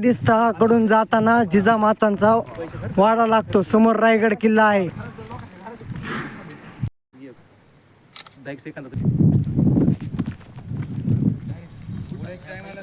दिसता जाताना जिजामातांचा वाडा लागतो. समोर रायगड किल्ला आहे. एक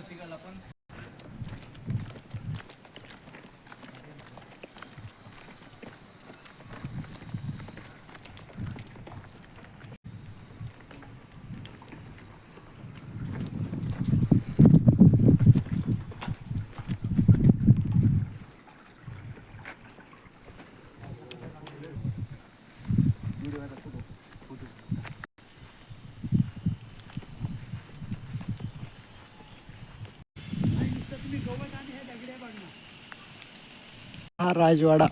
हा राजवाडा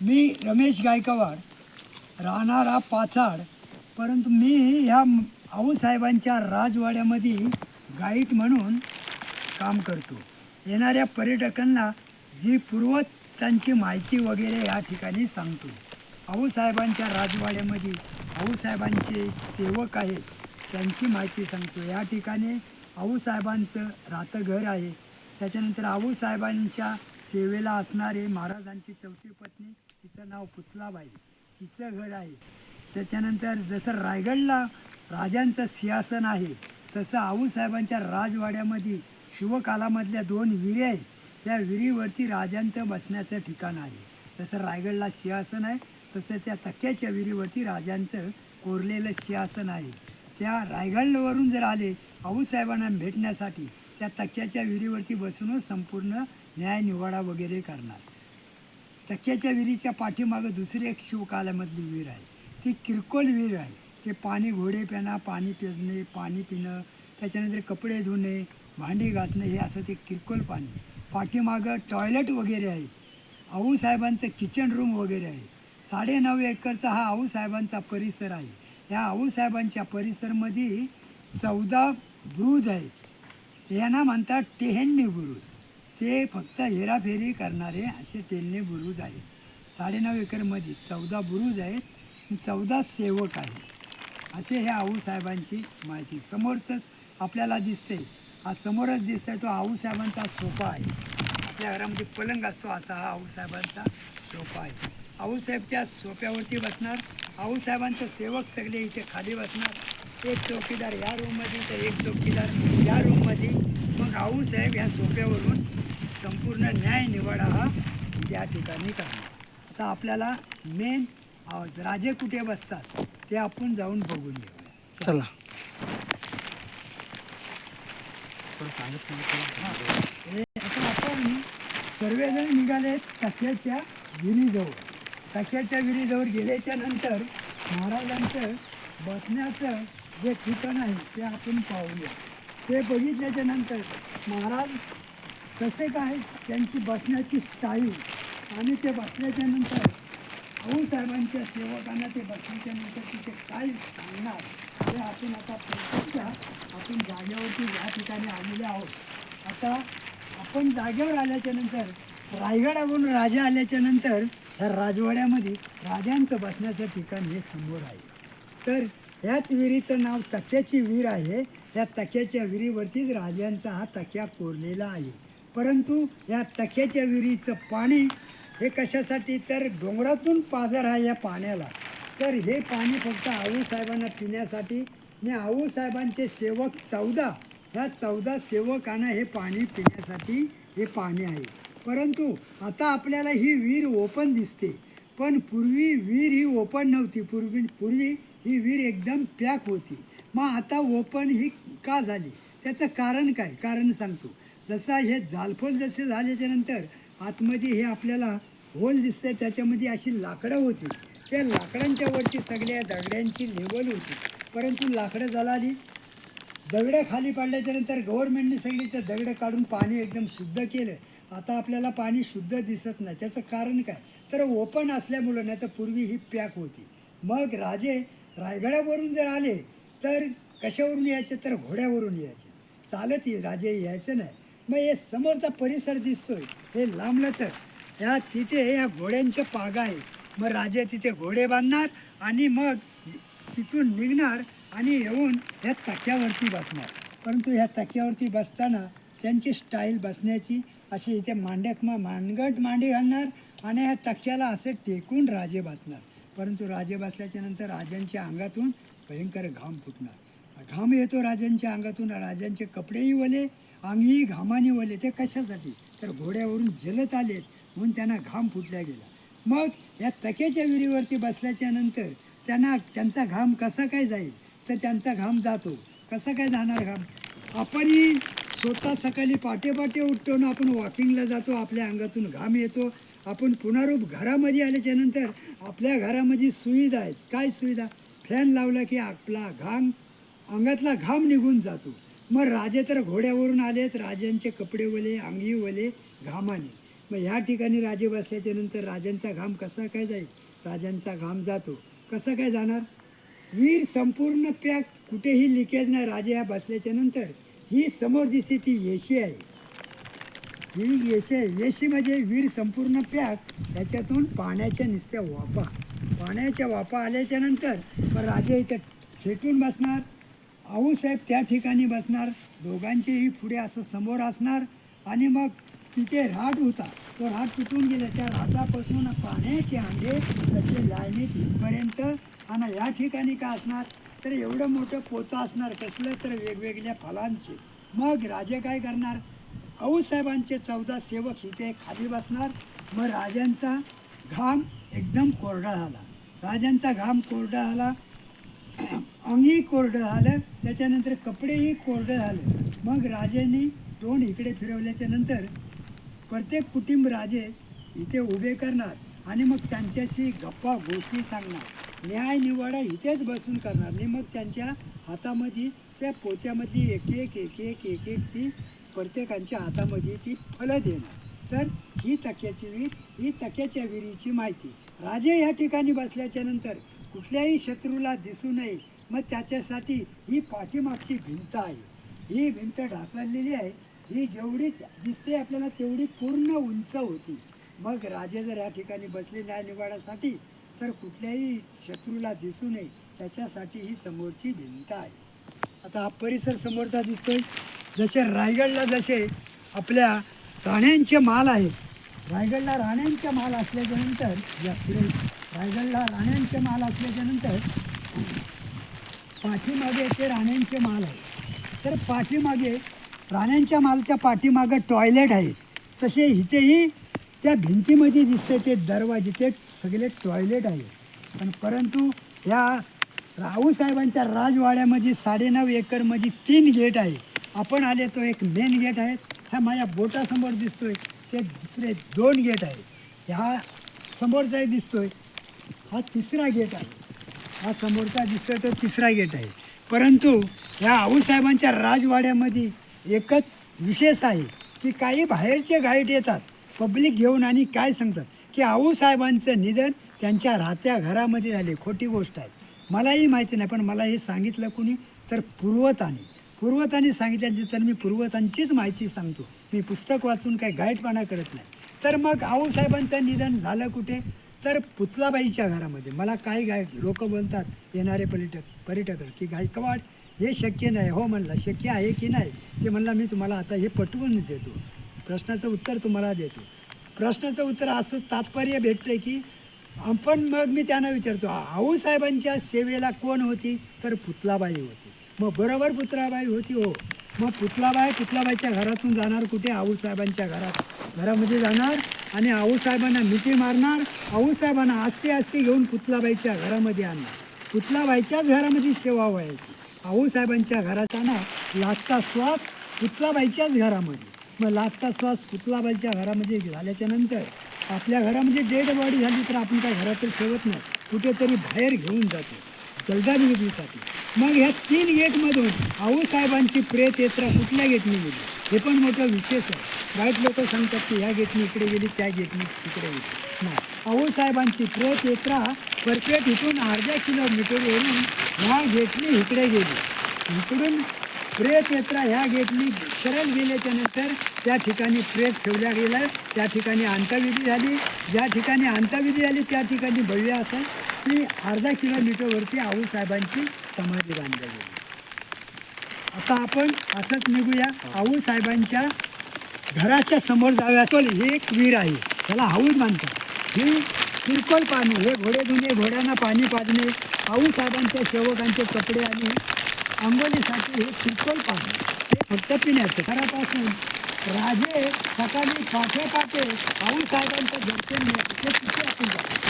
मी रमेश गायकवाड राहणारा पाचाड परंतु मी ह्या आऊसाहेबांच्या राजवाड्यामध्ये गाईड म्हणून काम करतो. येणाऱ्या पर्यटकांना जी पूर्वतांची माहिती वगैरे या ठिकाणी सांगतो. आऊसाहेबांच्या राजवाड्यामध्ये आऊसाहेबांचे सेवक आहेत त्यांची माहिती सांगतो. या ठिकाणी आऊसाहेबांचं राहतं घर आहे. त्याच्यानंतर आऊसाहेबांच्या सेवेला असणारे महाराजांची चौथी पत्नी तिचं नाव पुतलाबाई. तिचं घर आहे. त्याच्यानंतर जसं रायगडला राजांचं सिंहासन आहे तसं आऊसाहेबांच्या राजवाड्यामध्ये शिवकालामधल्या दोन विहिरी आहेत. त्या विहिरीवरती राजांचं बसण्याचं ठिकाण आहे. जसं रायगडला सिंहासन आहे तसं त्या तक्क्याच्या विहिरीवरती राजांचं कोरलेलं सिंहासन आहे. त्या रायगडवरून जर आले आऊसाहेबांना भेटण्यासाठी त्या तक्क्याच्या विहिरीवरती बसूनच संपूर्ण न्यायनिवाडा वगैरे करणार. तक्क्याच्या विहिरीच्या पाठीमागं दुसरी एक शिवकालामधली विहीर आहे. ती किरकोळ विहीर आहे. ते पाणी घोडे पिणं पाणी पिणे पाणी पिणं त्याच्यानंतर कपडे धुणे भांडी घासणे हे असं ते किरकोळ पाणी. पाठीमागं टॉयलेट वगैरे आहे. आऊसाहेबांचं किचन रूम वगैरे आहे. साडेनऊ एकरचा हा आऊसाहेबांचा परिसर आहे. या आऊसाहेबांच्या परिसरमध्ये चौदा ब्रूज आहेत यांना म्हणतात टेहन्नी बुरुज. ते फक्त हेराफेरी करणारे असे टेन्ने बुरुज आहेत. साडेनऊ एकरमध्ये चौदा बुरुज आहेत चौदा सेवक आहेत. असे हे आऊसाहेबांची माहिती समोरचंच आपल्याला दिसते हा समोरच दिसतंय तो आऊसाहेबांचा सोफा आहे. आपल्या घरामध्ये पलंग असतो असा हा आऊसाहेबांचा सोफा आहे. आऊसाहेब त्या सोफ्यावरती बसणार. आऊसाहेबांचे सेवक सगळे इथे खाली बसणार. एक चौकीदार या रूममध्ये तर एक चौकीदार या रूममध्ये मग आऊसाहेब ह्या सोफ्यावरून संपूर्ण न्याय निवाडा हा त्या ठिकाणी करणार. आता आपल्याला मेन राजे कुठे बसतात ते आपण जाऊन बघून घेऊया. चला. आता आपण सर्वजण निघाले तक्याच्या विहिरीजवळ. तक्याच्या विहिरीजवळ गेल्याच्यानंतर महाराजांचं बसण्याचं जे ठिकाण आहे ते आपण पाहूया. ते बघितल्याच्या नंतर महाराज कसे काय त्यांची बसण्याची स्टाईल आणि ते बसल्याच्या नंतर साहेबांच्या सेवकांना ते बसण्याच्या नंतर तिथे काय सांगणार ते आपण आता प्रत्यक्ष आपण जागेवरती या ठिकाणी आलेले आहोत. आता आपण जागेवर आल्याच्यानंतर रायगडावरून राजा आल्याच्यानंतर ह्या राजवाड्यामध्ये राजांचं बसण्याचं ठिकाण हे समोर आहे. तर ह्याच विहिरीचं नाव तक्याची विहीर आहे. या तक्याच्या विहिरीवरतीच राजांचा हा तक्या कोरलेला आहे. परंतु या तक्याच्या विहिरीचं पाणी हे कशासाठी? तर डोंगरातून पाझर आहे या पाण्याला. तर हे पाणी फक्त आऊसाहेबांना पिण्यासाठी. आणि आऊसाहेबांचे सेवक चौदा. ह्या चौदा सेवकांना हे पाणी पिण्यासाठी हे पाणी आहे. परंतु आता आपल्याला ही विहीर ओपन दिसते. पण पूर्वी विहीर ही ओपन नव्हती. पूर्वी पूर्वी ही विहीर एकदम पॅक होती. मग आता ओपन ही का झाली? त्याचं कारण काय? कारण सांगतो. जसं हे जालफोल जसे झाल्याच्यानंतर आतमध्ये हे आपल्याला होल दिसतंय त्याच्यामध्ये अशी लाकडं होती. त्या लाकडांच्या वरती सगळ्या दगड्यांची लेवल होती. परंतु लाकडं जळाली दगडं खाली पाडल्याच्यानंतर गव्हर्नमेंटने सगळी त्या दगडं काढून पाणी एकदम शुद्ध केलं. आता आपल्याला पाणी शुद्ध दिसत नाही. त्याचं कारण काय? तर ओपन असल्यामुळं नाही तर पूर्वी ही पॅक होती. मग राजे रायगडावरून जर आले तर कशावरून यायचे? तर घोड्यावरून यायचे. चालत राजे यायचं नाही. मग हे समोरचा परिसर दिसतोय. हे लांबलंच ह्या तिथे या घोड्यांचे पागा आहे. मग राजे तिथे घोडे बांधणार आणि मग तिथून निघणार आणि येऊन ह्या तक्यावरती बसणार. परंतु ह्या तक्यावरती बसताना त्यांची स्टाईल बसण्याची अशी इथे मांड्यात मांडगट मानगट मांडी घालणार आणि ह्या तक्याला असे टेकून राजे बसणार परंतु राजे बसल्याच्या नंतर राजांच्या अंगातून भयंकर घाम फुटणार. घाम येतो राजांच्या अंगातून राजांचे कपडेही वले अंगही घामाने वले. ते कशासाठी? तर घोड्यावरून जलत आलेत म्हणून त्यांना घाम फुटल्या गेला. मग या तक्याच्या विहिरीवरती बसल्याच्या नंतर त्यांना त्यांचा घाम कसा काय जाईल? तर त्यांचा घाम जातो. कसा काय जाणार घाम? आपणही स्वतः सकाळी पाटे पाटे उठतो ना आपण वॉकिंगला जातो आपल्या अंगातून घाम येतो. आपण पुनरूप घरामध्ये आल्याच्यानंतर आपल्या घरामध्ये सुविधा आहेत. काय सुविधा? फॅन लावला की आपला घाम अंगातला घाम निघून जातो. मग राजे तर घोड्यावरून आलेत राजांचे कपडे वले अंगी वले घामाने. मग ह्या ठिकाणी राजे बसल्याच्या नंतर राजांचा घाम कसा काय जाईल? राजांचा घाम जातो. कसा काय जाणार? वीर संपूर्ण पॅक कुठेही लिकेज नाही. राजे ह्या बसल्याच्या नंतर ही समोर दिसते ती येशी आहे. ही येशी आहे. येशी म्हणजे वीर संपूर्ण पॅक याच्यातून पाण्याच्या निसत्या वापा पाण्याच्या वापा आल्याच्यानंतर मग राजे इथं खेटून बसणार आऊसाहेब त्या ठिकाणी बसणार दोघांचेही पुढे असं समोर असणार आणि मग तिथे राट होता. तो राट तुटून गेला. त्या राटापासून पाण्याचे अंडे तसे लाईनीत इथपर्यंत आणि या ठिकाणी का असणार? तर एवढं मोठं पोतं असणार कसलं तर वेगवेगळ्या फलांचे. मग राजे काय करणार? आऊसाहेबांचे चौदा सेवक इथे खाली बसणार. मग राजांचा घाम एकदम कोरडा झाला. राजांचा घाम कोरडा झाला. अंगी कोरडं झालं. त्याच्यानंतर कपडेही कोरडं झालं. मग राजांनी दोन इकडे फिरवल्याच्या नंतर प्रत्येक कुटुंब राजे इथे उभे करणार आणि मग त्यांच्याशी गप्पा गोष्टी सांगणार. न्याय निवाडा इथेच बसून करणार. नाही मग त्यांच्या हातामध्ये त्या पोत्यामध्ये एक एक एक एक एक एक ती प्रत्येकांच्या हातामध्ये ती फलं देणार. तर ही तक्याची विहीर ही तक्याच्या विहिरीची माहिती. राजे या ठिकाणी बसल्याच्या नंतर कुठल्याही शत्रूला दिसू नये. मग त्याच्यासाठी ही पाठीमागची भिंत आहे. ही भिंत ढासळलेली आहे. ही जेवढी दिसते आपल्याला तेवढी पूर्ण उंच होती. मग राजे जर या ठिकाणी बसले न्याय निवाड्यासाठी तर कुठल्याही शत्रूला दिसू नये त्याच्यासाठी ही समोरची भिंत आहे. आता हा परिसर समोरचा दिसतोय. जसे रायगडला जसे आपल्या राण्यांचे माल आहेत. रायगडला राण्यांचे माल असल्याच्यानंतर या पुढे रायगडला राण्यांचे माल असल्याच्यानंतर पाठीमागे ते राण्यांचे माल आहे तर पाठीमागे राण्यांच्या मालच्या पाठीमागं टॉयलेट आहे. तसे इथेही त्या भिंतीमध्ये दिसते ते दरवाजे ते सगळे टॉयलेट आहे पण परंतु ह्या राऊसाहेबांच्या राजवाड्यामध्ये साडेनऊ एकरमध्ये तीन गेट आहे आपण आले तो एक मेन गेट आहे. ह्या माझ्या बोटासमोर दिसतोय. ते दुसरे दोन गेट आहे ह्या समोरचाही दिसतोय. हा तिसरा गेट आहे. हा समोरचा दिसतोय तो तिसरा गेट आहे. परंतु ह्या आऊसाहेबांच्या राजवाड्यामध्ये एकच विशेष आहे की काही बाहेरचे गाईड येतात. पब्लिक घेऊन आणि काय सांगतात? की आऊसाहेबांचं निधन त्यांच्या राहत्या घरामध्ये झाले. खोटी गोष्ट आहे. मलाही माहिती नाही पण मला हे सांगितलं कुणी? तर पूर्वताने. पूर्वताने सांगितल्यानंतर मी पूर्वतांचीच माहिती सांगतो. मी पुस्तक वाचून काही गाईडपणा करत नाही. तर मग आऊसाहेबांचं निधन झालं कुठे? तर पुतलाबाईच्या घरामध्ये. मला काही गाय लोक बोलतात येणारे पर्यटक पर्यटक की गायकवाड हे शक्य नाही. हो म्हणलं. शक्य आहे की नाही? ते म्हणलं मी तुम्हाला आता हे पटवून देतो. प्रश्नाचं उत्तर तुम्हाला देतो. प्रश्नाचं उत्तर असं तात्पर्य भेटतं की आपण मग मी त्यांना विचारतो आऊसाहेबांच्या सेवेला कोण होती? तर पुतलाबाई होती. मग बरोबर पुतलाबाई होती हो. मग पुतलाबाई पुतलाबाईच्या घरातून जाणार कुठे? आऊसाहेबांच्या घरात. घरामध्ये जाणार आणि आऊसाहेबांना मिठी मारणार आऊसाहेबांना आस्ते आस्ते घेऊन पुतलाबाईच्या घरामध्ये आणणार. पुतलाबाईच्याच घरामध्ये सेवा व्हायची. आऊसाहेबांच्या घराचा ना लाचचा श्वास पुतलाबाईच्याच घरामध्ये. मग लाचचा श्वास पुतलाबाईच्या घरामध्ये. झाल्याच्यानंतर आपल्या घरामध्ये डेड बॉडी झाली तर आपण काय घरात ठेवत नाही. कुठेतरी बाहेर घेऊन जातो. जलदा विधीसाठी मग ह्या तीन गेटमधून आऊसाहेबांची प्रेत यात्रा कुठल्या गेटने गेली? हे पण मोठं विशेष आहे. वाईट लोक सांगतात की ह्या गेटने इकडे गेली त्या गेटने तिकडे गेली. नाही. आऊसाहेबांची प्रेत यात्रा परफेक्ट इथून अर्ध्या किलोमीटरवरून ह्या गेटने इकडे गेली. इकडून प्रेत यात्रा ह्या गेटनी सरळ गेल्याच्यानंतर त्या ठिकाणी प्रेत ठेवल्या गेला त्या ठिकाणी अंतविधी झाली. ज्या ठिकाणी अंतविधी झाली त्या ठिकाणी भव्य असं ती अर्धा किलोमीटरवरती आऊसाहेबांची समाधी बांधली गेली आता आपण असंच निघूया. आऊ साहेबांच्या घराच्या समोर जाऊया. तो एक वीर आहे. त्याला हाऊस बांधतात. ही किरकोळ पाणी हे घोडे धुणे घोड्यांना पाणी पाजणे आऊ साहेबांच्या सेवकांचे कपडे आणि आंबोलीसाठी हे किरकोळ पाणी. हे फक्त पिण्याचं. घरापासून राजे सकाळी पाठे पाठे आऊ साहेबांचं दर्शन घ्यायचं ते तिथे आपण जाऊ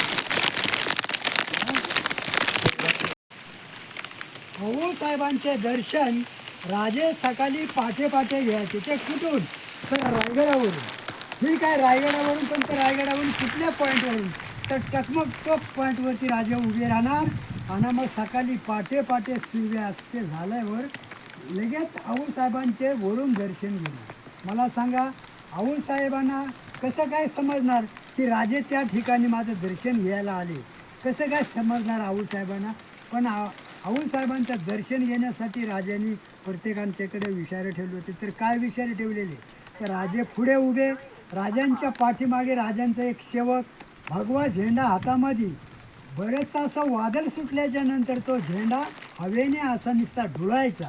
भाऊ साहेबांचे दर्शन राजे सकाळी पाठे पाठे घ्यायचे ते कुठून? तर रायगडावरून. ठीक आहे रायगडावरून. पण तर रायगडावरून कुठल्या पॉईंटवरून तर टकमक टोक पॉईंटवरती राजे उभे राहणार. आणि मग सकाळी पाटे पाठे सूर्यास्त झाल्यावर लगेच आऊसाहेबांचे वरून दर्शन घेणार मला सांगा आऊसाहेबांना कसं काय समजणार की राजे त्या ठिकाणी माझं दर्शन घ्यायला आले? कसं काय समजणार आऊ साहेबांना? पण आ- साहेबांचं दर्शन घेण्यासाठी राजांनी प्रत्येकांच्याकडे विषारे ठेवले होते. तर काय विषारे ठेवलेले? तर राजे पुढे उभे. राजांच्या पाठीमागे राजांचा एक सेवक भगवा झेंडा हातामध्ये. बरंचसं असं वादळ सुटल्याच्या नंतर तो झेंडा हवेने असा नुसता डुळायचा.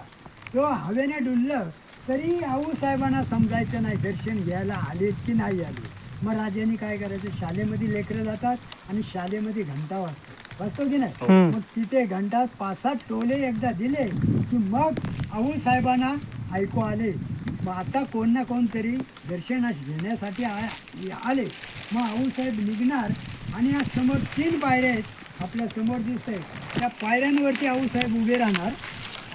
तो हवेने डुललं तरी आऊ साहेबांना समजायचं नाही दर्शन घ्यायला आले की नाही आले. मग राजांनी काय करायचं? शाळेमध्ये लेकरं जातात आणि शाळेमध्ये घंटा वाजतो. वाजतो की नाही? हम्म. मग तिथे घंटात पाच सात टोले एकदा दिले की मग आऊ साहेबांना ऐकू आले. मग आता कोण ना कोणतरी दर्शन घेण्यासाठी आले. मग आऊ साहेब निघणार आणि या समोर तीन पायऱ्या आहेत. आपल्यासमोर दिसत आहेत त्या पायऱ्यांवरती आऊ साहेब उभे राहणार.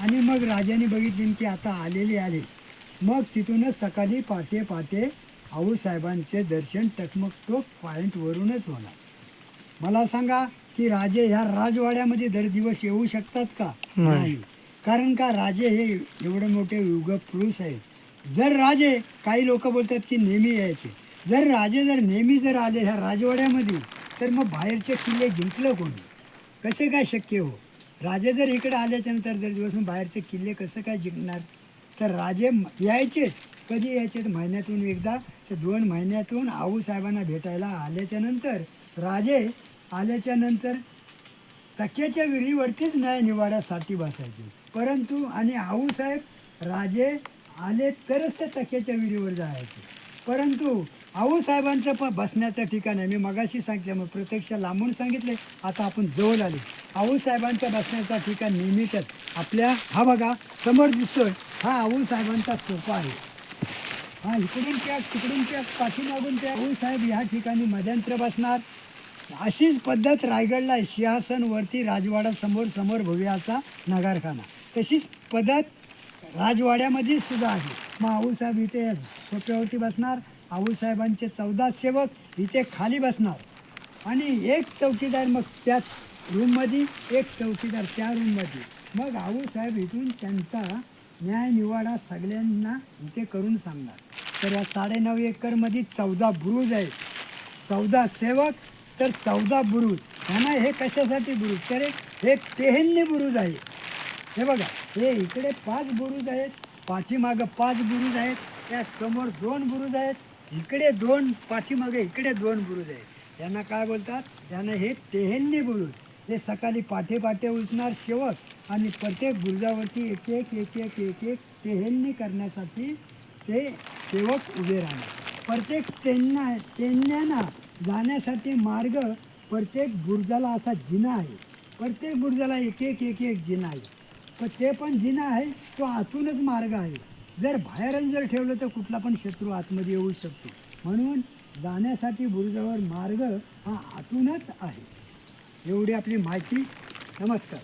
आणि मग राजाने बघितले की आता आलेले आले. मग तिथूनच सकाळी पाटे पाटे आऊ साहेबांचे दर्शन टकमक टोक पॉईंटवरूनच होणार. मला सांगा की राजे ह्या राजवाड्यामध्ये दर दिवस येऊ शकतात का? नाही. कारण का राजे हे एवढे मोठे युग पुरुष आहेत. जर राजे काही लोक बोलतात की नेहमी यायचे. जर राजे जर नेहमी जर आले ह्या राजवाड्यामध्ये तर मग बाहेरचे किल्ले जिंकलं कोणी? कसे काय शक्य हो? राजे जर इकडे आल्याच्यानंतर दर दिवस बाहेरचे किल्ले कसं काय जिंकणार? तर राजे यायचे कधी यायचे? तर महिन्यातून एकदा तर दोन महिन्यातून आऊसाहेबांना भेटायला आल्याच्यानंतर राजे आल्याच्यानंतर तक्याच्या विहिरीवरतीच न्यायनिवाड्यासाठी बसायचे. परंतु आणि आऊसाहेब राजे आले तरच ते तक्याच्या विहिरीवर जायचे. परंतु आऊसाहेबांचं पण बसण्याचं ठिकाण आहे. मी मगाशी सांगितलं मग प्रत्यक्ष लांबून सांगितले आता आपण जवळ आले. आऊसाहेबांचं बसण्याचं ठिकाण नेहमीच आपल्या हा बघा समोर दिसतोय हा आऊसाहेबांचा सोफा आहे. हा इकडून त्या तिकडून त्या पाठीमागून त्या साहेब ह्या ठिकाणी मध्यंत्र बसणार. अशीच पद्धत रायगडला आहे. सिंहासनवरती राजवाडा समोर समोर भव्याचा नगारखाना. तशीच पद्धत राजवाड्यामध्ये सुद्धा आहे. मग आऊसाहेब इथे सोप्यावरती बसणार. आऊसाहेबांचे चौदा सेवक इथे खाली बसणार. आणि एक चौकीदार मग त्याच रूममध्ये एक चौकीदार त्या रूममध्ये. मग आऊसाहेब इथून त्यांचा न्यायनिवाडा सगळ्यांना इथे करून सांगणार. तर या साडेनऊ एकरमध्ये चौदा बुरुज आहेत. चौदा सेवक तर चौदा बुरुज. ह्यांना हे कशासाठी बुरुज? तर हे- हे टेहन्नी बुरुज आहे. हे बघा हे इकडे पाच बुरुज आहेत पाठीमागं पाच बुरुज आहेत त्या समोर दोन बुरुज आहेत इकडे दोन पाठीमागे इकडे दोन बुरुज आहेत. यांना काय बोलतात? यांना हे टेहन्नी बुरुज. हे सकाळी पाठे पाठे उठणार शेवट आणि प्रत्येक बुरुजावरती एक एक एक एक एक एक टेहन्नी करण्यासाठी ते शेवट उभे राहणार. प्रत्येक टेन्ना टेन्याना जाण्यासाठी मार्ग प्रत्येक बुरुजाला असा जिना आहे. प्रत्येक बुरुजाला एक एक एक एक जिना आहे. पण ते पण जिना आहे तो आतूनच मार्ग आहे. जर बाहेरून जर ठेवलं तर कुठला पण शत्रू आतमध्ये येऊ शकतो. म्हणून जाण्यासाठी बुरुजावर मार्ग हा आतूनच आहे. एवढी आपली माहिती. नमस्कार.